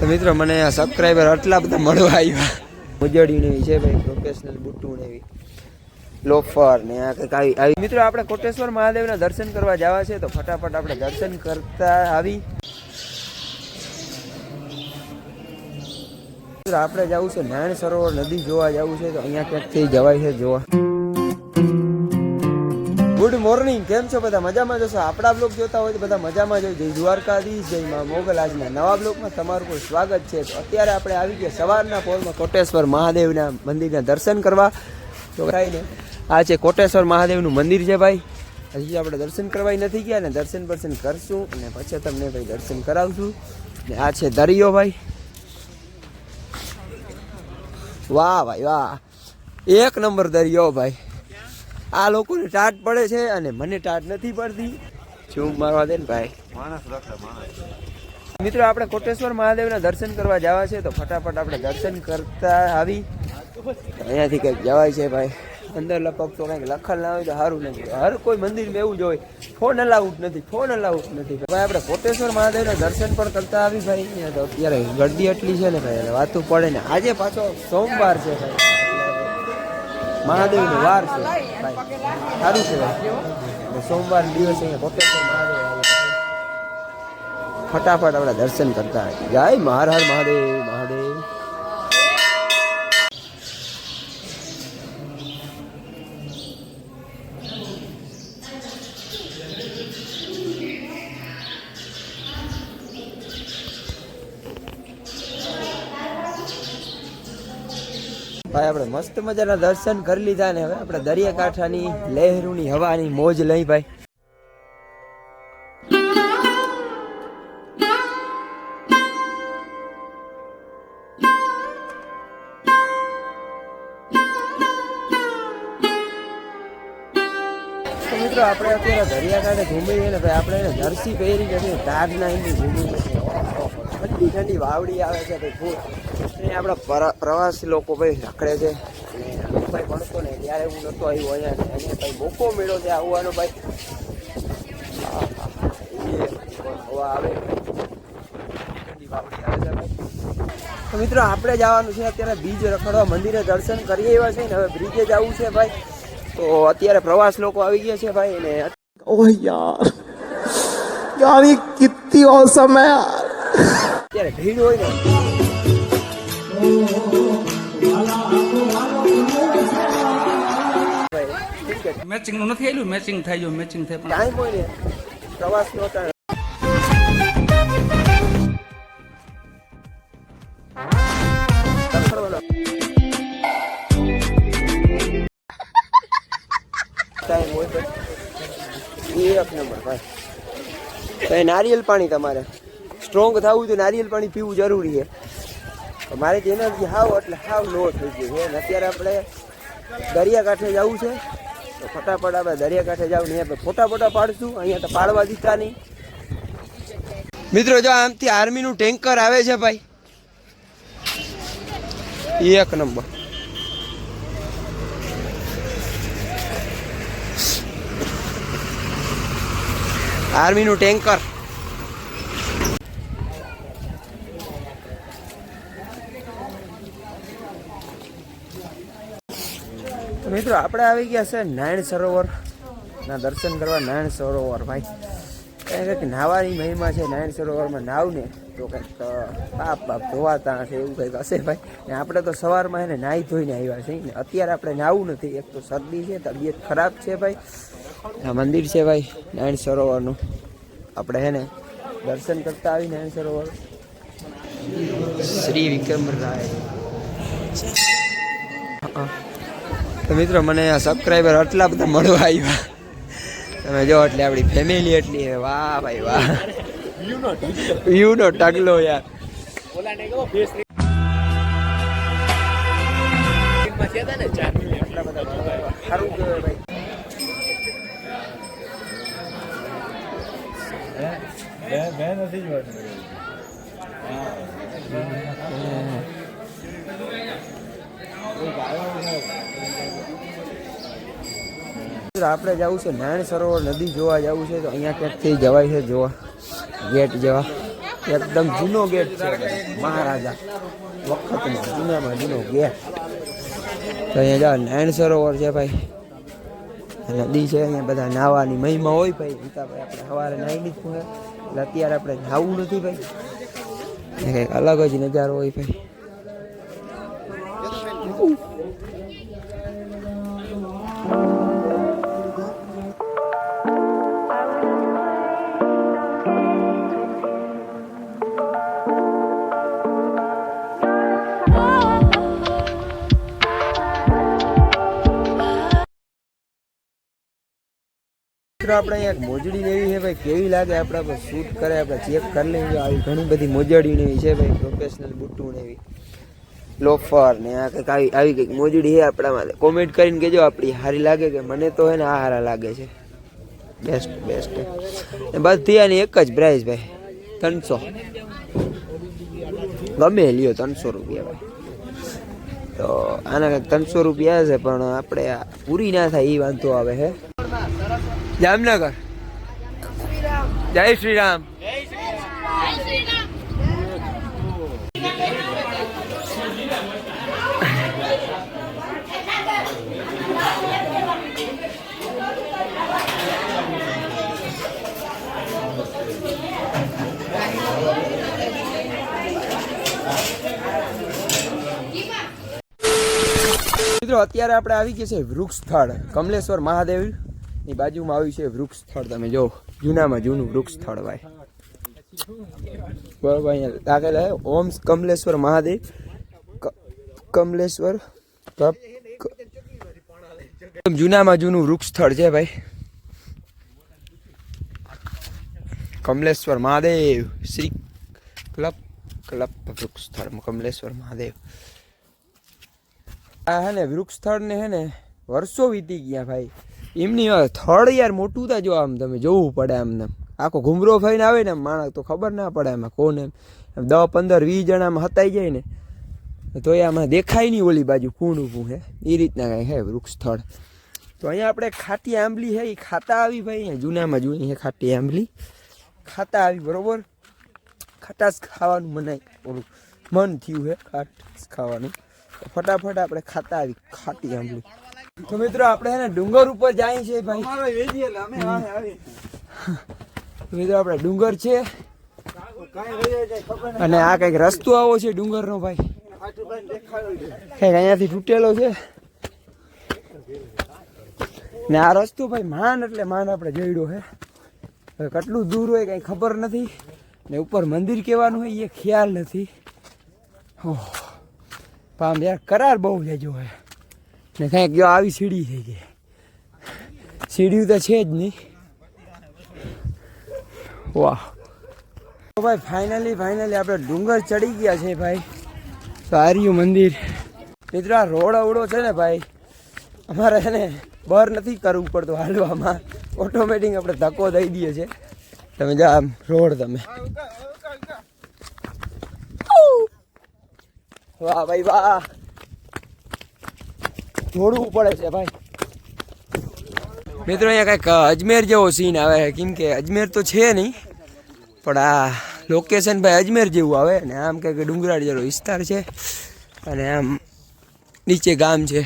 તો મિત્રો, મને સબસ્ક્રાઈબર આટલા બધા મળવા આવ્યા. એવી છે ભાઈ પ્રોફેશનલ બુટ્ટુ એવી. લોફર ને આ કંઈક આવી આવી. મિત્રો, આપણે કોટેશ્વર મહાદેવના દર્શન કરવા જવા છે, તો ફટાફટ આપણે દર્શન કરતા આવી. આપણે જવું છે નારાયણ સરોવર નદી જોવા જવું છે, તો અહીંયા ક્યાંકથી જવાય છે, જોવા. ગુડ મોર્નિંગ કેમ છો બધા? મજામાં જશો આપણા બ્લોગ જોતા હોય તો બધા મજામાં જોઈ જય દ્વારકાધીશ, જય માં મોગલ આજના નવા બ્લોગમાં તમારું કોઈ સ્વાગત છે. તો અત્યારે આપણે આવી ગયા સવારના પોરમાં કોટેશ્વર મહાદેવના મંદિરના દર્શન કરવા. તો ભાઈને આ છે કોટેશ્વર મહાદેવનું મંદિર છે ભાઈ. હજી આપણે દર્શન કરવા નથી ગયા ને દર્શન બર્શન કરશું અને પછી તમને ભાઈ દર્શન કરાવશું. ને આ છે દરિયો ભાઈ. વાહ ભાઈ, વાહ. એક નંબર દરિયો ભાઈ. આ લોકોને ટાટ પડે છે અને મને ટાટ નથી પડતી. શું મારવા દે ને ભાઈ. મિત્રો આપણે કોટેશ્વર મહાદેવના દર્શન કરવા જવા છે તો ફટાફટ આપણે દર્શન કરતા આવી. અહીંયાથી કંઈક જવાય છે ભાઈ. અંદર લપક તો કંઈક લખલ ના હોય તો સારું નથી. હર કોઈ મંદિરમાં એવું જ હોય. ફોન અલાઉડ નથી ફોન અલાઉડ નથી. ભાઈ આપણે કોટેશ્વર મહાદેવના દર્શન પણ કરતા આવી ભાઈ. તો અત્યારે ગરદી એટલી છે ને ભાઈ વાતું પડે ને. આજે પાછો સોમવાર છે ભાઈ. મહાદેવનો વાર છે. સારું છે સોમવાર દિવસે ફટાફટ આપણે દર્શન કરતા. જય. મહાર મહાદેવ મહાદેવ. ભાઈ, આપણે મસ્ત મજાના દર્શન કરી લીધા ને હવે આપણે દરિયાકાંઠાની લહેરોની હવાની મોજ લઈ ભાઈ. મિત્રો, આપણે અત્યારે દરિયાકાંઠે ઘૂમીએ ને ભાઈ, આપણે જર્સી પહેરી છે તારના એની ઘૂમીએ ઠંડી ઠંડી વાવડી આવે છે ભાઈ ફૂલ અને આપણા પર- પ્રવાસી લોકો ભાઈ રખડે છે અને હું ભાઈ ભણતો ને ત્યારે હું નહોતો આવ્યો અહીંયા ને એને ભાઈ મોકો મળ્યો છે આવવાનો ભાઈ આહ, આહ, એ હવા આવે ઠંડી વાવડી આવે છે ભાઈ તો મિત્રો આપણે જવાનું છે અત્યારે બીજ રખડવા મંદિરે દર્શન કરીએ એવા છે ને હવે બ્રિજે જવું છે ભાઈ તો અત્યારે પ્રવાસ લોકો આવી ગયા છે ભાઈ ને ओह यार यार ये कितनी औसम है यार અત્યારે ભીડ હોય ને. મેચિંગનું નથી આવેલું મેચિંગ થાય જો મેચિંગ થાય પણ. ટાઈમ હોય ને પ્રવાસ નો ટાઈમ હોય એક નંબર ભાઈ નારિયેલ પાણી તમારે. સ્ટ્રોંગ થવું તો નારિયેલ પાણી પીવું જરૂરી છે. મારે જ એનર્જી હાવ એટલે હાવ લો થઈ ગઈ છે. અને અત્યારે આપણે દરિયાકાંઠે જવું છે. તો ફટાફટ આપણે દરિયાકાંઠે જવું નહીં આપણે ફોટા ફોટા પાડશું. અહીંયા તો પાડવા દીધા નહીં. મિત્રો, જો આમથી આર્મીનું ટેન્કર આવે છે ભાઈ. એક નંબર. આર્મીનું ટેન્કર. મિત્રો આપણે આવી ગયા છે નારાયણ સરોવર. ના દર્શન કરવા નારાયણ સરોવર ભાઈ. કંઈક નાવાની મહિમા છે નારાયણ સરોવરમાં નાવને તો કંઈક પાપ બાપ ધોવાતા હશે એવું કંઈક હશે ભાઈ. ને આપણે તો સવારમાં એને નાહી ધોઈને આવ્યા છીએ ને અત્યારે આપણે નાવું નથી. એક તો શરદી છે તબિયત ખરાબ છે ભાઈ. આ મંદિર છે ભાઈ નારાયણ સરોવરનું. આપણે હે ને દર્શન કરતા આવી નારાયણ સરોવર. શ્રી વિક્રમ રાય. તો મિત્રો, મને સબસ્ક્રાઈબર આટલા બધા મળવા આવ્યા. તમે જો, એટલે આપણી ફેમિલી એટલી વાહ ભાઈ, વાહ. યુ નો ટગલો યાર. આટલા ભાઈ આપણે જવું છે નારાયણ સરોવર નદી જોવા જવું છે, તો અહીંયા ક્યાંકથી જવાય છે જોવા. ગેટ જેવા. એકદમ જૂનો ગેટ છે. મહારાજા. વખતનો જૂનામાં જૂનો ગેટ. તો અહીંયા જાઓ નારાયણ સરોવર છે ભાઈ. નદી છે, અહીંયા બધા નાવાની મહિમા હોય ભાઈ. ગીતાભાઈ આપણે સવારે નાહી લીધું છે. એટલે અત્યારે આપણે નાવું નથી ભાઈ. કંઈક અલગ જ નજારો હોય ભાઈ. મિત્રો, આપણે એક મોજડી લેવી છે ભાઈ. કેવી લાગે આપણે આપણે શૂટ કરે, આપણે ચેક કરી લઈએ. આવી ઘણી બધી મોજડી એવી છે ભાઈ પ્રોફેશનલ બુટ્ટુ એવી. લોફર ને આ કંઈક આવી આવી કંઈક મોજડી છે આપણામાં કોમેન્ટ કરીને કહેજો આપણી સારી લાગે કે મને તો હે ને આ સારા લાગે છે. બેસ્ટ બેસ્ટ બધી આની એક જ પ્રાઇસ ભાઈ. ત્રણસો. ગમે લ્યો ત્રણસો રૂપિયા ભાઈ. તો આના કંઈક ત્રણસો રૂપિયા છે પણ આપણે આ પૂરી ના થાય એ વાંધો આવે છે જામનગર. જય શ્રી રામ. મિત્રો અત્યારે આપણે આવી ગયા છે વૃક્ષ સ્થળ કમલેશ્વર મહાદેવની બાજુમાં આવ્યું છે વૃક્ષ સ્થળ તમે જો, જૂનામાં જૂનું વૃક્ષ સ્થળ ભાઈ. બરોબર, અહીંયા લાગેલા હે. ઓમ કમલેશ્વર મહાદેવ. કમલેશ્વર જૂનામાં જૂનું વૃક્ષ સ્થળ છે ભાઈ. કમલેશ્વર મહાદેવ. શ્રી ક્લબ ક્લબ વૃક્ષ સ્થળ કમલેશ્વર મહાદેવ. આ હે ને વૃક્ષ સ્થળ ને હે ને વર્ષો વીતી ગયા ભાઈ. એમની થળ યાર મોટું તા જો આમ તમે જોવું પડે આમ ને. આખો ઘુમરો થઈને આવે ને માણસ તો ખબર ના પડે એમાં કોને. એમ દસ પંદર, વીસ જણામાં હતાઈ જાય ને. તો એ આમાં દેખાય નહીં ઓલી બાજુ કુણ ઊભું હે. એ રીતના કાંઈ હે વૃક્ષ સ્થળ તો અહીંયા આપણે ખાટી આંબલી હે એ ખાતા આવી ભાઈ. અહીંયા જૂનામાં જૂની હે ખાટી આંબલી. ખાતા આવી, બરોબર? ખટાશ ખાવાનું મનાય. ઓલું મન થયું હે ખાટાશ ખાવાનું. ફટાફટ આપણે ખાતા આવી ખાટી આંબલી. તો મિત્રો આપણે એને ડુંગર ઉપર જાય છે ભાઈ. મિત્રો આપણે ડુંગર છે. અને આ કંઈક રસ્તો આવો છે ડુંગરનો ભાઈ. કંઈક અહીંયાથી તૂટેલો છે. ને આ રસ્તો ભાઈ માન એટલે માન આપણે જઈડો હે. હવે કેટલું દૂર હોય કઈ ખબર નથી. ને ઉપર મંદિર કેવાનું હોય એ ખ્યાલ નથી. ઓહ. પામ યાર, કરાર બહુ લેજો હવે ને કાંઈક જો આવી સીડી થઈ ગઈ સીડીયું તો છે જ નહીં. વાહ. તો ભાઈ ફાઇનલી ફાઇનલી આપણે ડુંગર ચડી ગયા છે ભાઈ. સારિયું મંદિર. મિત્રો, આ રોડ અવડો છે ને ભાઈ, અમારે છે ને બર નથી કરવું પડતું હાલવામાં. ઓટોમેટિક આપણે ધક્કો દઈ દઈએ છીએ તમે જા આમ રોડ તમે. વાહ ભાઈ વાહ. જોડવું પડે છે ભાઈ. મિત્રો, અહીંયા કંઈક અજમેર જેવો સીન આવે છે. કેમ કે અજમેર તો છે નહીં, પણ આ લોકેશન ભાઈ અજમેર જેવું આવે ને આમ કંઈક ડુંગરાળ જેવો વિસ્તાર છે અને આમ નીચે ગામ છે.